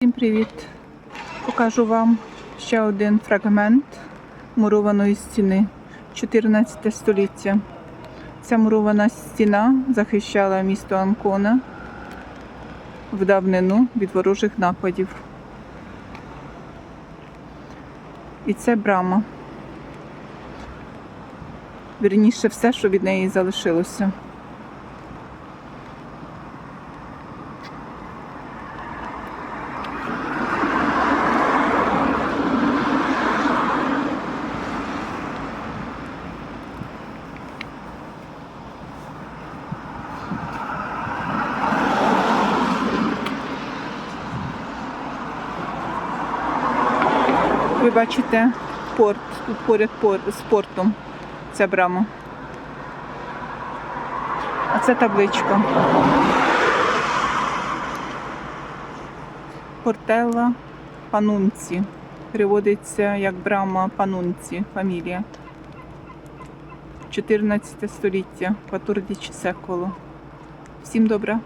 Всім привіт! Покажу вам ще один фрагмент мурованої стіни 14 століття. Ця мурована стіна захищала місто Анкона в давнину від ворожих нападів. І це брама. Вірніше все, що від неї залишилося. Ви бачите порт, тут поряд з портом ця брама. А це табличка. Портелла Панунці. Переводиться як брама Панунці, фамілія. 14 століття, 14 секоло. Всім добра.